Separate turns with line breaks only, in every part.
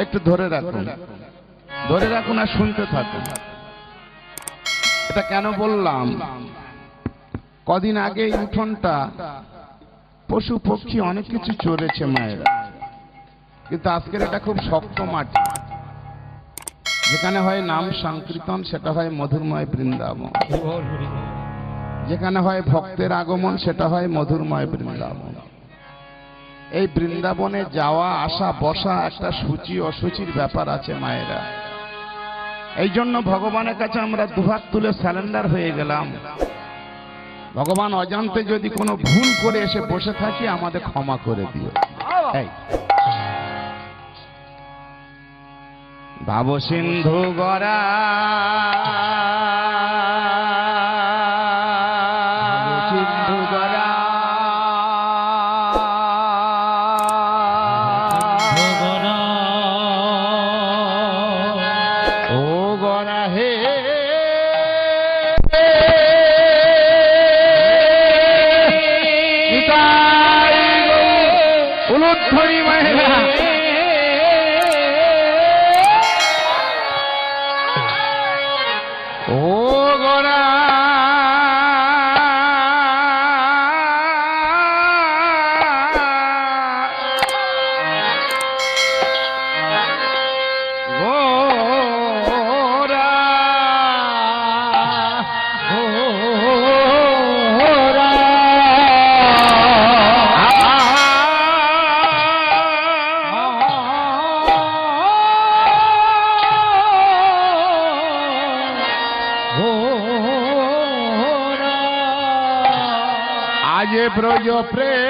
একটু ধরে রাখুন। ধরে রাখুন। আর শুনতে থাকুন। এটা কেন বললাম? কদিন আগে উঠোনটা পশু পক্ষী অনেক কিছু চড়েছে মায়েরা। কিন্তু আজকের এটা খুব শক্ত মাটি যেখানে হয় নাম সংকীর্তন সেটা হয় মধুরময় বৃন্দাবন। যেখানে হয় ভক্তের আগমন সেটা হয় মধুরময় বৃন্দাবন। এই বৃন্দাবনে যাওয়া, আসা, বসা একটা সূচি অসুচির ব্যাপার আছে মায়েরা। এই জন্য ভগবানের কাছে আমরা দুহাত তুলে স্যালেন্ডার হয়ে গেলাম। ভগবান অজান্তে যদি কোনো ভুল করে এসে বসে থাকি, আমাদের ক্ষমা করে দিও। এই। ভাব সিন্ধু গড়া ব্রজ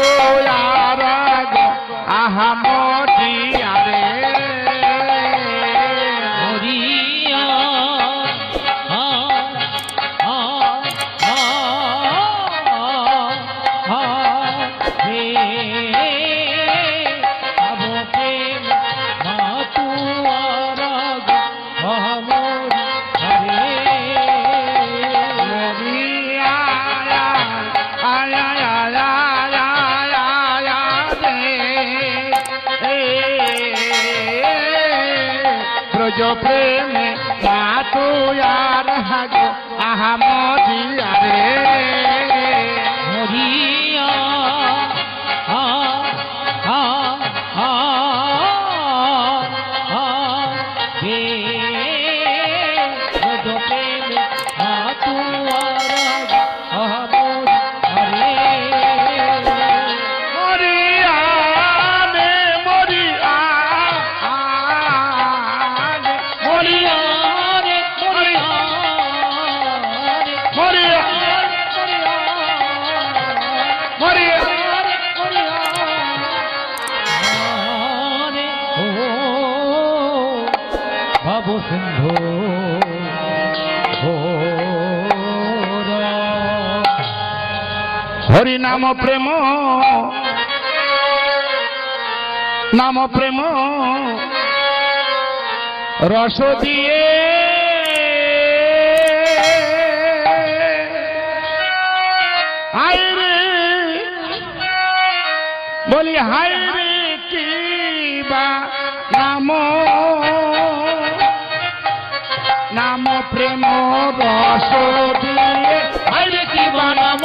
মাতো তুয়ার আহা মরিয়া রে। মরিয়া হরি নাম প্রেম। নাম প্রেম। রস দিয়ে। হায় রে। বলি, হায় রে, কি বা নাম? নাম প্রেম, রস দিয়ে। হায় রে, কি বা নাম?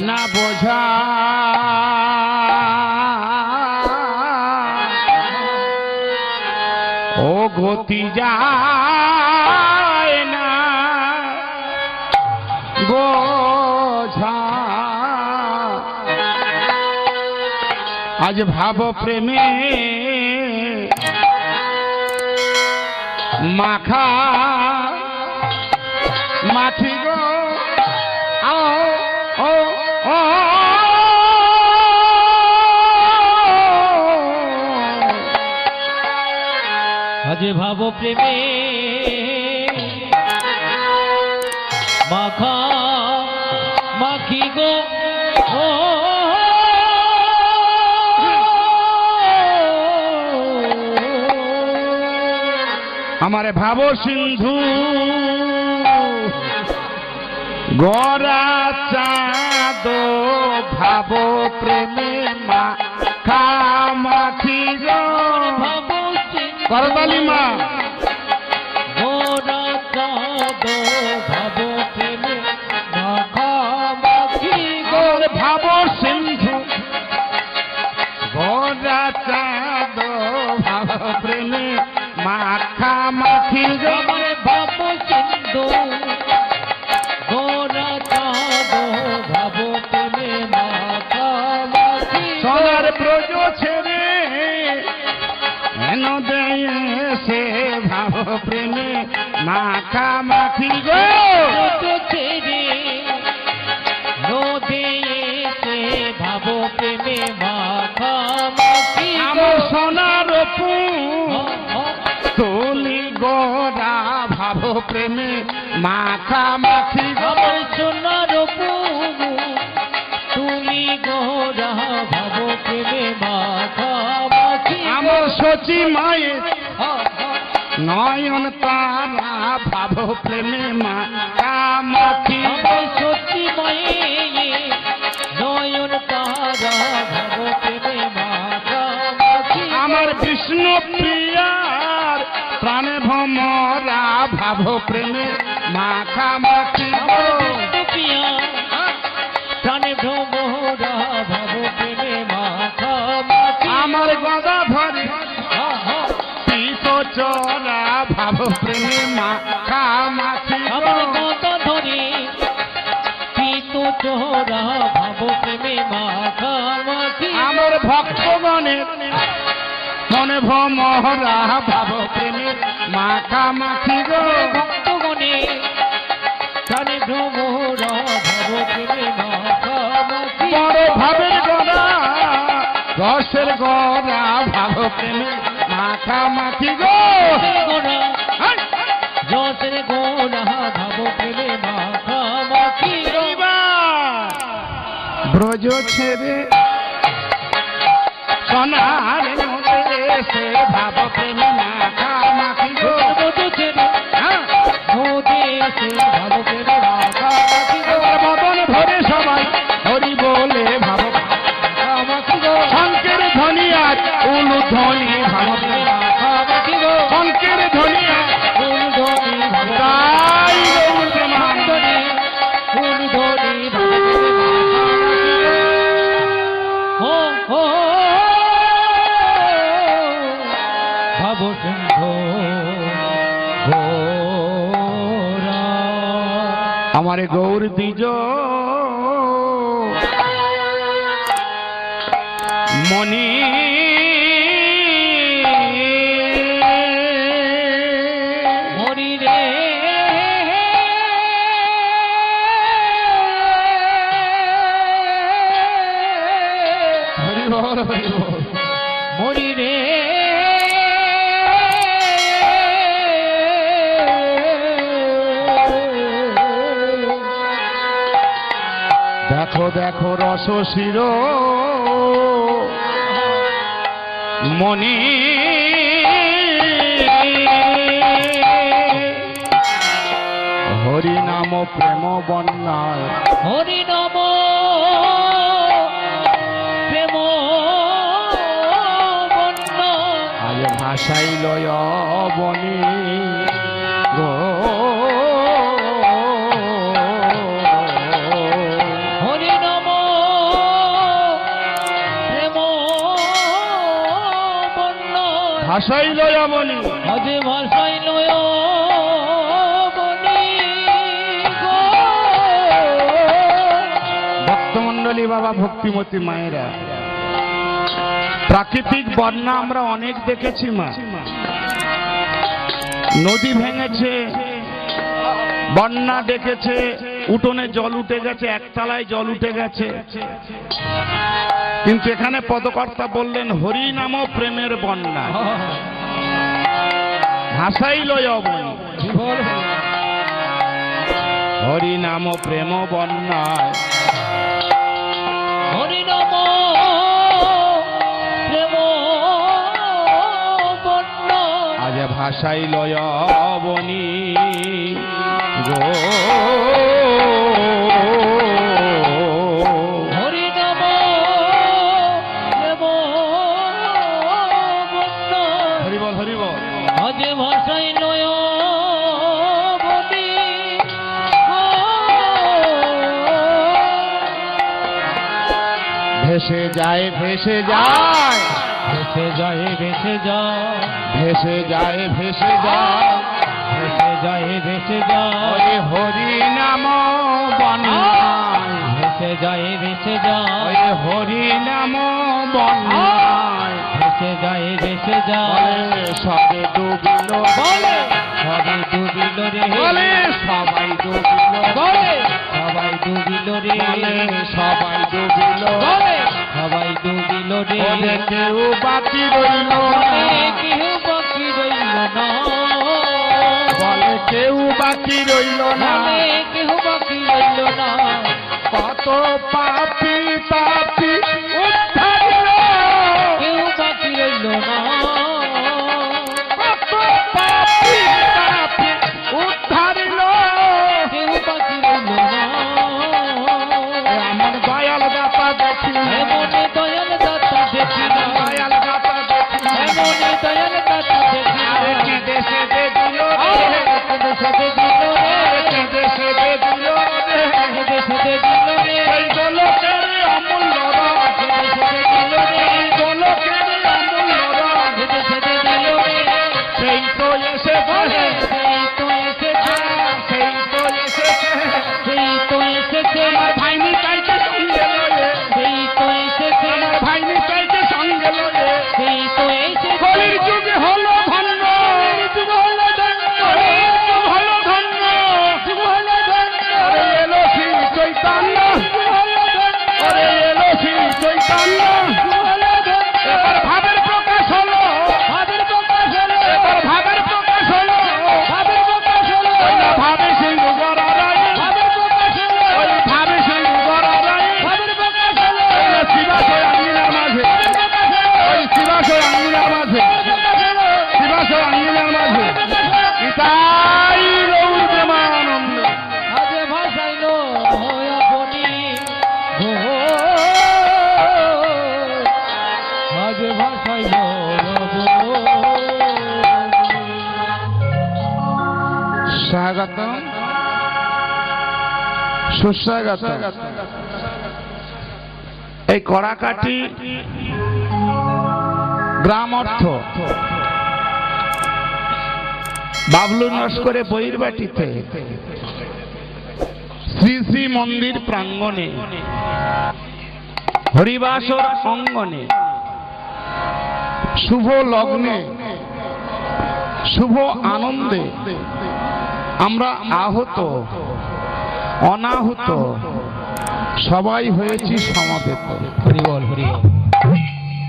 না বোঝা। ও গতি যায় না। বোঝা। আজ ভাব প্রেমে মাখা মাঠি গো। আও ও
আজে ভাব প্রেমে মাখা মাখি গো। ও!
আমারে ভাব সিন্ধু গড়া চাঁদ ভাব প্রেমে মা। খামাখি করতালি মা।
ভাব
সিন্ধু। গড়া চাঁদ ভাব প্রেমে মাখা মাখি গো
প্রেমে মাখা মাখি
আমার সোনার তুলি গোরা ভাব
সোনার পুরু তুমি গোরা ভাব প্রেমে মাখা মাখি
আমার সচি মায়ের নয়ন তারা ভাব প্রেমে মাখা মাখি গো
আমার সত্যি নয়ন তারা ভাব প্রেমে মাখা মাখি
আমার বিষ্ণু প্রিয়ার প্রাণে ভমরা ভাব প্রেমে মাখা মনে ভমরা ভাব প্রেমে মাখা মাখি গো
ভক্তগণে প্রাণে ভ্রমরা ভাব প্রেমে
বড় ভাবের গড়া রসের গড়া ভাব প্রেমে মাখা মাখি গো
গোড়া
হাই!
ভাব প্রেমে মাখা মাখি
ব্রজ ছেড়ে সোনার নদে সে ভাব আমারে গৌর দ্বিজ। মনি হরি হরি দেখো রস শির। মনি হরি নাম প্রেম বন্যায়।
হরি নম প্রেম বন্য
আজ ভাষাই লয় বনি ভাষাই লয় বনি
অজে ভাষাই লয়
ভক্তমন্ডলী বাবা ভক্তিমতী মায়েরা প্রাকৃতিক বন্যা আমরা অনেক দেখেছি মা। নদী ভেঙেছে বন্যা ডেকেছে উঠোনে জল উঠে গেছে একতলায় জল উঠে গেছে। কিন্তু এখানে পদকর্তা বললেন হরি নাম প্রেমের বন্যা। ভাষাই লয় হরি নাম প্রেম বন্যায়
হরি নম প্রেম
আজ ভাষাই লয় বনি গো। ভেসে যায় ভেসে যায়।
ভেসে যায় ভেসে যায়।
ভেসে যায় ভেসে যায়।
ভেসে যায় ভেসে যায়।
হরি নাম বন্যায়।
ভেসে যায় ভেসে যায়।
হরি নাম বন্যায়।
ভেসে যায়। ভেসে যায়
সবে ডুবিল
বলে। সবাই ডুবিল রে।
বলে সবাই ডুবিল
বলে। সবাই ডুবিল রে।
সবাই ডুবিল
বলে। সবাই ডুবিল রে।
কেউ বাকি রইল না।
কেউ বাকি রইল না।
বলে কেউ বাকি রইল না।
কেউ বাকি রইল না।
কত পাপি পাপি সুস্বাগত এই কড়াকাটি গ্রাম অর্থ। বাবলু নস্করে বইরবাটিতে শ্রী শ্রী মন্দির প্রাঙ্গণে, হরিবাসর অঙ্গনে, শুভ লগ্নে, শুভ আনন্দে আমরা আহত। অনাহুত। সবাই হয়েছি সমাবেত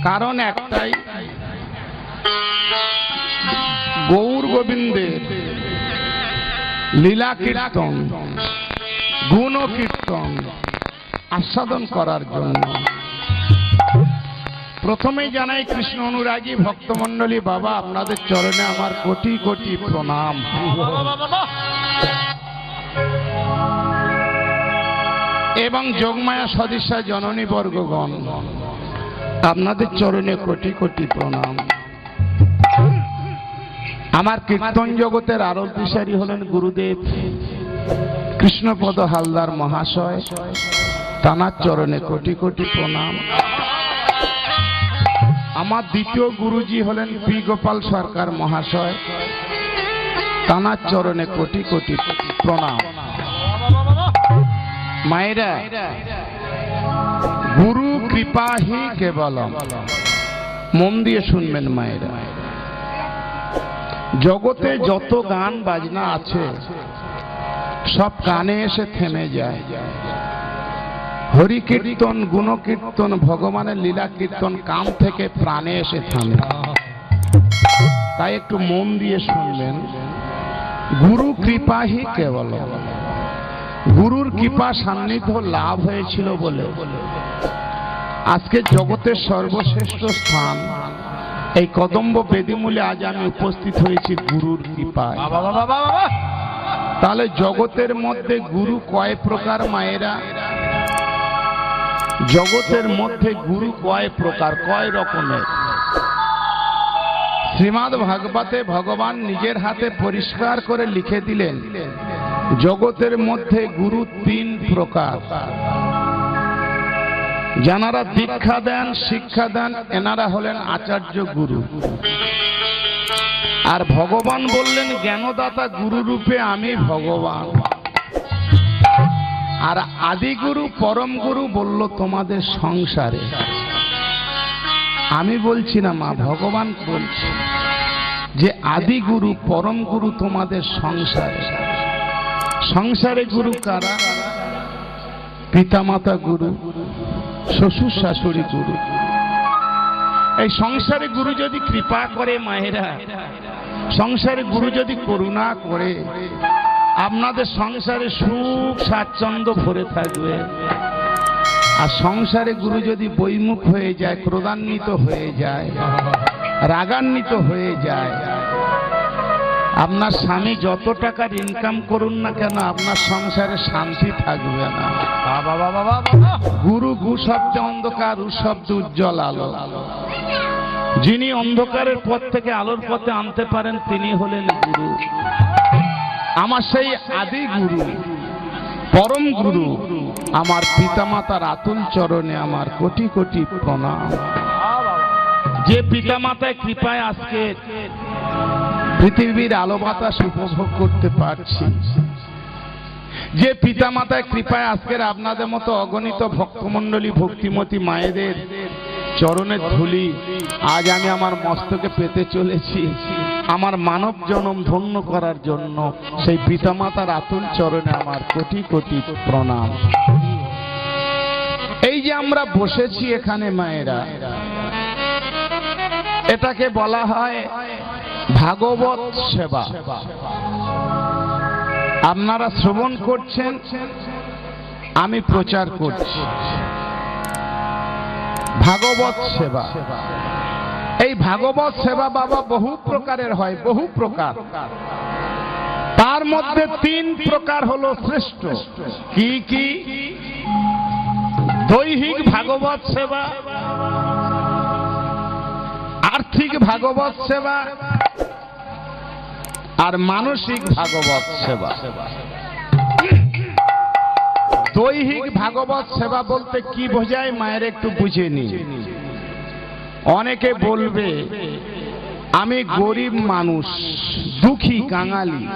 কারণ একটাই গৌর গোবিন্দের লীলা কীর্তন গুণ কীর্তন আস্বাদন করার জন্য। প্রথমেই জানাই কৃষ্ণ অনুরাগী ভক্তমণ্ডলী বাবা আপনাদের চরণে আমার কোটি কোটি প্রণাম। এবং যোগমায়া সদস্যা জননী বর্গগণ। আপনাদের চরণে কোটি কোটি প্রণাম। আমার কীর্তন জগতের আরব দিশারি হলেন গুরুদেব কৃষ্ণপদ হালদার মহাশয়। তানার চরণে কোটি কোটি প্রণাম। আমার দ্বিতীয় গুরুজি হলেন পি গোপাল সরকার মহাশয়। তানার চরণে কোটি কোটি প্রণাম। মায়েরা, গুরু কৃপা হি কেবলম। মন দিয়ে শুনবেন মায়েরা। জগতে যত গান বাজনা আছে, সব কানে এসে থেমে যায়। হরি কীর্তন গুণ কীর্তন ভগবানের লীলা কীর্তন কান থেকে প্রাণে এসে থামে। তাই একটু মন দিয়ে শুনবেন। গুরু কৃপা হি কেবল গুরুর কৃপা সান্নিধ্য লাভ হয়েছিল বলে। আজকে জগতের সর্বশ্রেষ্ঠ স্থান। এই কদম্ব বেদিমূলে আজ আমি উপস্থিত হয়েছি গুরুর কৃপায়। তাহলে জগতের মধ্যে গুরু কয় প্রকার মায়েরা? জগতের মধ্যে গুরু কয় প্রকার কয় রকমের? শ্রীমদ ভাগবতে ভগবান নিজের হাতে পরিষ্কার করে লিখে দিলেন জগতের মধ্যে গুরু তিন প্রকার। যারা দীক্ষা দেন, শিক্ষা দেন, এনারা হলেন আচার্য গুরু। আর ভগবান বললেন, জ্ঞানদাতা গুরু রূপে আমি ভগবান। আর আদি গুরু, পরম গুরু বলল, তোমাদের সংসারে। আমি বলছি না, মা, ভগবান বলছে যে আদি গুরু, পরম গুরু তোমাদের সংসারে। সংসারে গুরু কারা? পিতামাতা গুরু, শ্বশুর শাশুড়ি গুরু। এই সংসারে গুরু যদি কৃপা করে মায়েরা, সংসারে গুরু যদি করুণা করে, আপনাদের সংসারে সুখ স্বাচ্ছন্দ্য ভরে থাকবে। আর সংসারে গুরু যদি বৈমুখ হয়ে যায়, ক্রোধান্বিত হয়ে যায়, রাগান্বিত হয়ে যায় আপনার স্বামী যত টাকার ইনকাম করুন না কেন আপনার সংসারে শান্তি থাকবে না। বাবা বাবা বাবা গুরু গু শব্দে অন্ধকার উ শব্দ উজ্জ্বল আলো। যিনি অন্ধকারের পথ থেকে আলোর পথে আনতে পারেন তিনি হলেন গুরু। আমার সেই আদি গুরু পরম গুরু আমার পিতামাতার আতুল চরণে আমার কোটি কোটি প্রণাম। যে পিতামাতায় কৃপায় আজকে পৃথিবীর আলো বাতাস উপভোগ করতে পারছি। যে পিতামাতায় কৃপায় আজকের আপনাদের মতো অগণিত ভক্তমণ্ডলী, ভক্তিমতী মায়েদের চরণের ধুলি আজ আমি আমার মস্তকে পেতে চলেছি। আমার মানব জনম ধন্য করার জন্য সেই পিতামাতার আতুল চরণে আমার কোটি কোটি প্রণাম। এই যে আমরা বসেছি এখানে মায়েরা, এটাকে বলা হয় ভাগবত সেবা। আপনারা শ্রবণ করছেন, আমি প্রচার করছি। ভাগবত সেবা। এই ভাগবত সেবা বাবা বহু প্রকারের হয়, বহু প্রকার। তার মধ্যে তিন প্রকার হলো শ্রেষ্ঠ। কি কি? দৈহিক ভাগবত সেবা, আর্থিক ভাগবত সেবা আর মানসিক ভাগবত সেবা। দৈহিক ভাগবত সেবা বলতে কি বোঝায় মায়ের একটু বুঝে নি। অনেকে বলবে, আমি গরিব মানুষ, দুঃখী কাঙালি,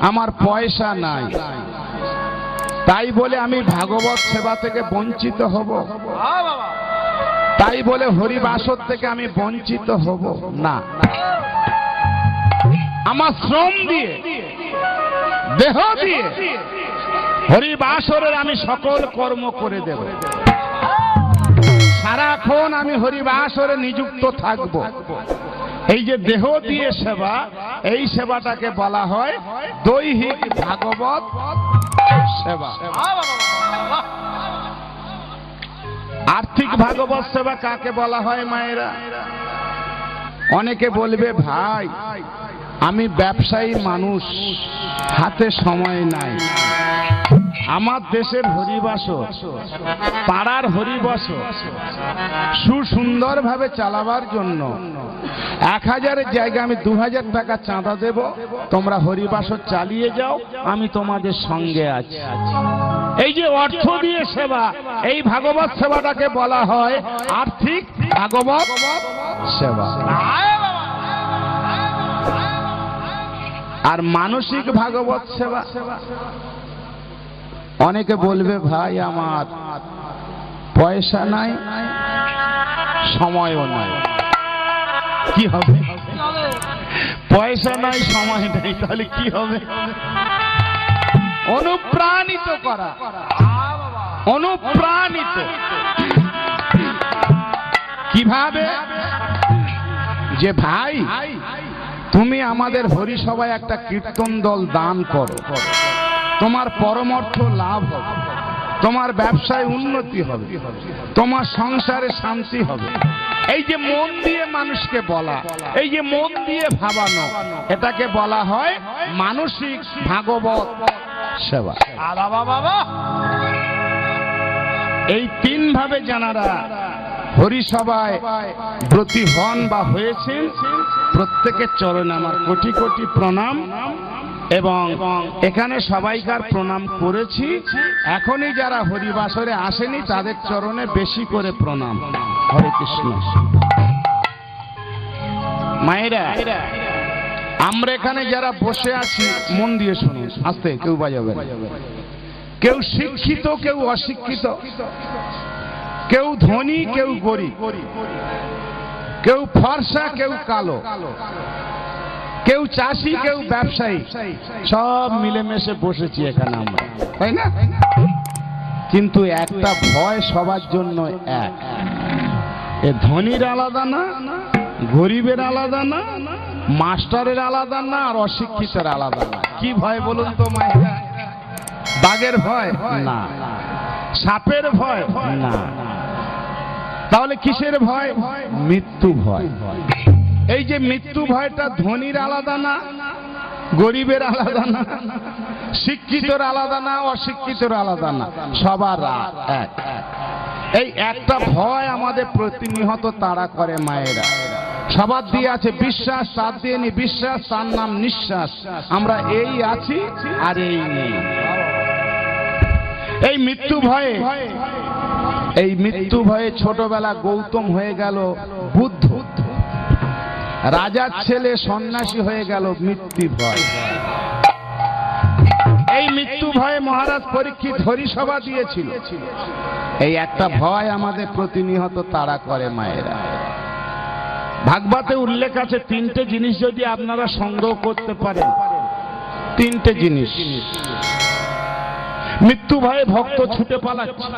আমার পয়সা নাই। তাই বলে আমি ভাগবত সেবা থেকে বঞ্চিত হব? তাই বলে হরিবাসর থেকে আমি বঞ্চিত হব? না। আমার শ্রম দিয়ে, দেহ দিয়ে, হরিবাসরের আমি সকল কর্ম করে দেব। সারাক্ষণ আমি হরিবাসরে নিযুক্ত থাকব। এই যে দেহ দিয়ে সেবা, এই সেবাটাকে বলা হয় দৈহিক ভাগবত সেবা। আর্থিক ভাগবত সেবা কাকে বলা হয় মায়েরা? অনেকে বলবে, ভাই আমি ব্যবসায়ী মানুষ, হাতে সময় নাই। আমার দেশের হরিবাস পাড়ার হরিবাস সুসুন্দরভাবে চালাবার জন্য এক হাজারের জায়গায় আমি দু হাজার টাকা চাঁদা দেব। তোমরা হরিবাস চালিয়ে যাও, আমি তোমাদের সঙ্গে আছি। এই যে অর্থ দিয়ে সেবা, এই ভাগবত সেবাটাকে বলা হয় আর্থিক ভাগবত সেবা। আর মানসিক ভাগবত সেবা। অনেকে বলবে, ভাই আমার, পয়সা নাই, সময়ও নাই। কি হবে? পয়সা নাই, সময় নেই, তাহলে কি হবে? অনুপ্রাণিত করা। অনুপ্রাণিত। কীভাবে? যে ভাই তুমি আমাদের হরিসভায় একটা কীর্তন দল দান করো। তোমার পরমর্থ লাভ হবে। তোমার ব্যবসায় উন্নতি হবে। তোমার সংসারে শান্তি হবে। এই যে মন দিয়ে মানুষকে বলা এই যে মন দিয়ে ভাবানো এটাকে বলা হয় মানসিক ভাগবত সেবা। এই তিন ভাবে জানারা হরিসভায় ব্রতী হন বা হয়েছেন প্রত্যেকের চরণে আমার কোটি কোটি প্রণাম এবং এখানে সবাইকার প্রণাম করেছি। এখনই যারা হরিবাসরে আসেনি, তাদের চরণে বেশি করে প্রণাম। হরে কৃষ্ণ। মায়েরা, আমরা এখানে যারা বসে আছি, মন দিয়ে শুনুন। আস্তে, কেউ বাজাবে কেউ শিক্ষিত, কেউ অশিক্ষিত। কেউ ধনী, কেউ গরিব। কেউ ফর্সা কেউ কালো। কেউ চাষি কেউ ব্যবসায়ী। সব মিলেমিশে বসেছি এখানে আমরা। তাই না? কিন্তু একটা ভয় সবার জন্য এক। এ ধনীর আলাদা না গরিবের আলাদা না মাস্টারের আলাদা না আর অশিক্ষিতের আলাদা না। কি ভয় বলুন তো মায়েরা? বাঘের ভয়? না। সাপের ভয়? না। তাহলে কিসের ভয়? মৃত্যু ভয়। এই যে মৃত্যু ভয়টা ধনীর আলাদা না, গরিবের আলাদা না, শিক্ষিতর আলাদা না, অশিক্ষিতর আলাদা না, সবার এক। এই একটা ভয় আমাদের প্রতিনিহত তাড়া করে মায়েরা। সবার দিয়ে আছে বিশ্বাস, তার দিয়ে নি বিশ্বাস, তার নাম নিঃশ্বাস। আমরা এই আছি আর এই নেই। এই মৃত্যু ভয়ে এই মৃত্যু ভয়ে ছোটবেলা গৌতম হয়ে গেল বুদ্ধ। রাজার ছেলে সন্ন্যাসী হয়ে গেল মৃত্যু ভয়। এই মৃত্যু ভয়ে মহারাজ পরীক্ষিত হরিসভা দিয়েছিল। এই একটা ভয় আমাদের প্রতিনিহত তাড়া করে মায়েরা। ভাগবাতে উল্লেখ আছে, তিনটে জিনিস যদি আপনারা সংগ্রহ করতে পারেন। তিনটে জিনিস। মৃত্যু ভয়ে ভক্ত ছুটে পালাচ্ছে।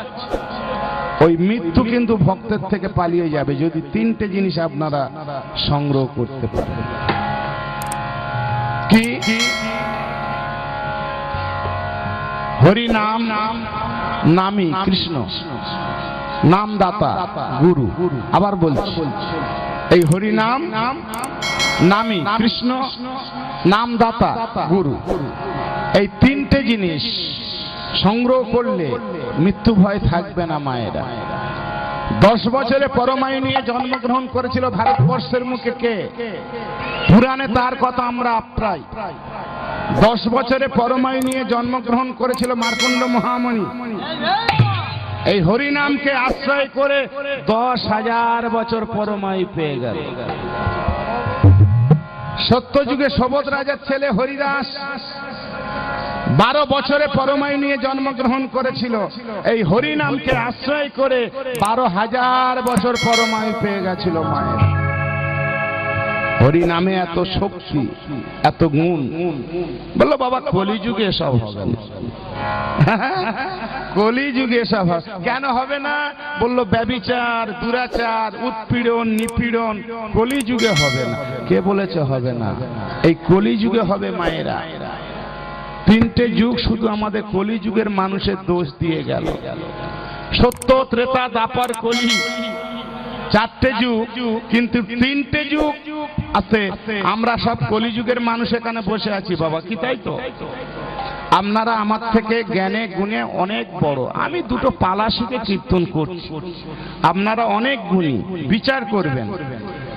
ওই মৃত্যু কিন্তু ভক্তের থেকে পালিয়ে যাবে যদি তিনটে জিনিস আপনারা সংগ্রহ করতে পারেন। কি? হরি নাম নাম নামি কৃষ্ণ নাম দাতা গুরু। আবার বলছি, এই হরি নাম নামি কৃষ্ণ নাম দাতা গুরু। এই তিনটে জিনিস সংগ্রহ করলে মৃত্যু ভয় থাকবে না মায়েরা। দশ বছরে পরমায়ু নিয়ে জন্মগ্রহণ করেছিল ভারতবর্ষের মুখে কে? পুরাণে তার কথা আমরা আপ্রায় দশ বছরে পরমায়ু নিয়ে জন্মগ্রহণ করেছিল মার্কণ্ড মহামণি। এই হরিনামকে আশ্রয় করে দশ হাজার বছর পরমায়ু পেয়ে গেল। সত্যযুগে সবত রাজার ছেলে হরিদাস বারো বছরে পরমায়ু নিয়ে জন্মগ্রহণ করেছিল। এই হরিনামকে আশ্রয় করে বারো হাজার বছর পরমায়ু পেয়ে গেছিল মায়ের। হরি নামে এত শক্তি, এত গুণ। বলল, বাবা, কলিযুগে এসব হবে কলিযুগে এসব হবে কেন হবে না? বলল, ব্যবিচার, দুরাচার, উৎপীড়ন, নিপীড়ন, কলিযুগে হবে না। কে বলেছে হবে না? এই কলিযুগে হবে মায়েরা। তিনটে যুগ শুধু আমাদের কলিযুগের মানুষের দোষ দিয়ে গেল। সত্য, ত্রেতা, দাপার কলি। চারটে যুগ, কিন্তু তিনটে যুগ আছে। আমরা সব কলিযুগের মানুষ এখানে বসে আছি, বাবা, কি তাই তো? আপনারা আমার থেকে জ্ঞানে গুণে অনেক বড়। আমি দুটো পালা শিখে কীর্তন করছি। আপনারা অনেক গুণী। বিচার করবেন।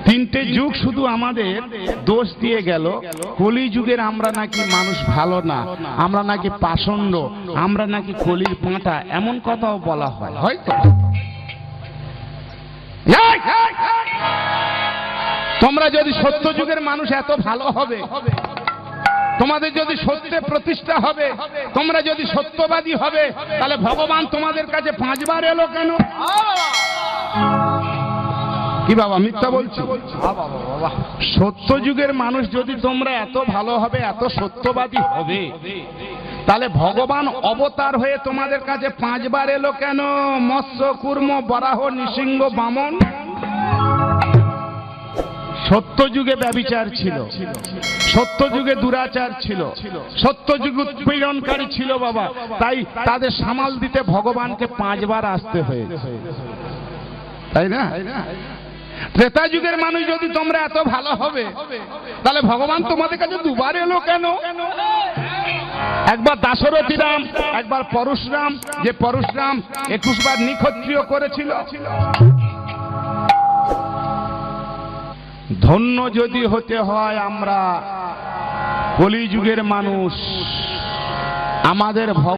তিনটে যুগ শুধু আমাদের দোষ দিয়ে গেল। কলি যুগের আমরা নাকি মানুষ ভালো না, আমরা নাকি পাষণ্ড, আমরা নাকি কলির পাঁটা, এমন কথাও বলা হয়। হয়তো! তোমরা যদি সত্য যুগের মানুষ এত ভালো হবে, তোমাদের যদি সত্যে প্রতিষ্ঠা হবে, তোমরা যদি সত্যবাদী হবে, তাহলে ভগবান তোমাদের কাছে পাঁচবার এলো কেন? কি বাবা মিথ্যা বলছি? সত্য যুগের মানুষ যদি তোমরা এত ভালো হবে এত সত্যবাদী হবে তাহলে ভগবান অবতার হয়ে তোমাদের কাছে পাঁচবার এলো কেন? মৎস্য কুর্ম বরাহ নৃসিংহ বামন? সত্য যুগে ব্যবিচার ছিল। সত্য যুগে দুরাচার ছিল। সত্য যুগে উৎপীড়নকারী ছিল বাবা। তাই তাদের সামাল দিতে ভগবানকে পাঁচবার আসতে হয়েছে। তাই না? ত্রেতা যুগের মানুষ যদি তোমরা এত ভালো হবে, তাহলে ভগবান তোমাদের কাছে দুবার এলো কেন? একবার দাশরথী রাম একবার পরশুরাম, যে পরশুরাম একুশ বার নিক্ষত্রিয় করেছিল। ধন্য যদি হতে হয় আমরা কলিযুগের মানুষ, আমাদের ভগ